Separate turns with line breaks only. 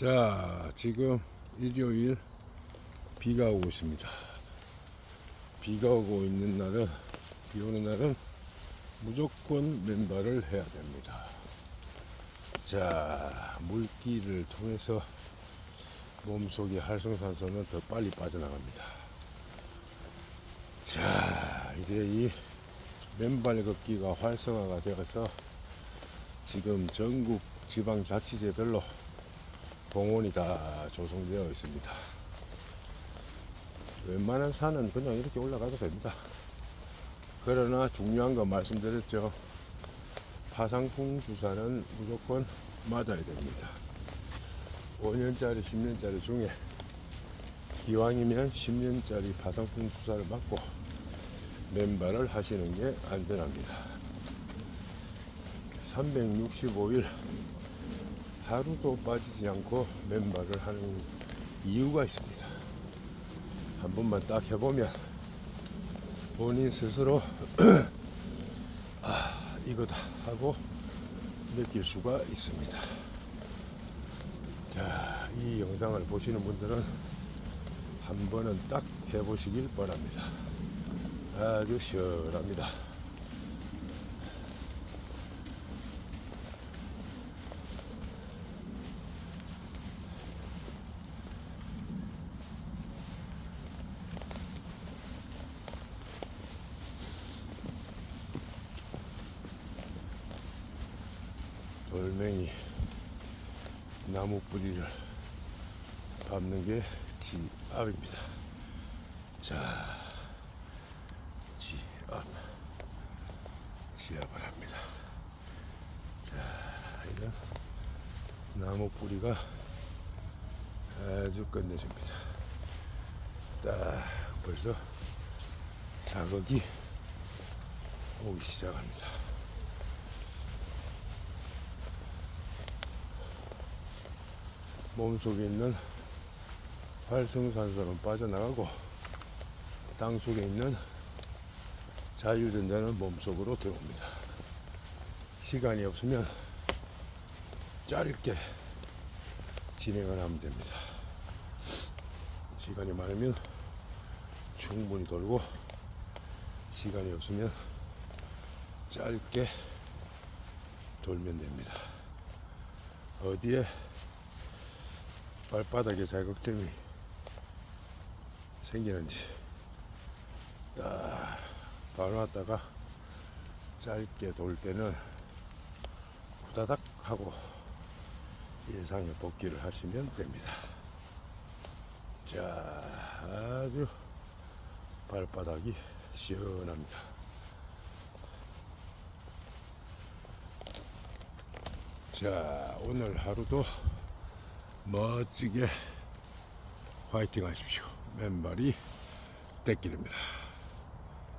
자, 지금 일요일 비가 오고 있습니다. 비가 오고 있는 날은, 비 오는 날은 무조건 맨발을 해야 됩니다. 자, 물기를 통해서 몸속의 활성산소는 더 빨리 빠져나갑니다. 자, 이제 이 맨발 걷기가 활성화가 되어서 지금 전국 지방자치제별로 공원이 다 조성되어 있습니다. 웬만한 산은 그냥 이렇게 올라가도 됩니다. 그러나 중요한 거 말씀드렸죠. 파상풍 주사는 무조건 맞아야 됩니다. 5년짜리, 10년짜리 중에 기왕이면 10년짜리 파상풍 주사를 맞고 맨발을 하시는 게 안전합니다. 365일 하루도 빠지지 않고 맨발을 하는 이유가 있습니다. 한 번만 딱 해보면 본인 스스로 아 이거다 하고 느낄 수가 있습니다. 자, 이 영상을 보시는 분들은 한 번은 딱 해보시길 바랍니다. 아주 시원합니다. 돌멩이 나무 뿌리를 밟는 게 지압입니다. 자, 지압, 지압을 합니다. 자, 이건 나무 뿌리가 아주 끝내줍니다. 딱 벌써 자극이 오기 시작합니다. 몸속에 있는 활성산소는 빠져나가고 땅 속에 있는 자유전자는 몸속으로 들어옵니다. 시간이 없으면 짧게 진행을 하면 됩니다. 시간이 많으면 충분히 돌고 시간이 없으면 짧게 돌면 됩니다. 어디에 발바닥에 자극점이 생기는지 딱 봐놨다가 짧게 돌 때는 후다닥 하고 일상에 복귀를 하시면 됩니다. 자, 아주 발바닥이 시원합니다. 자, 오늘 하루도 멋지게 화이팅 하십시오. 맨발이 떼길입니다.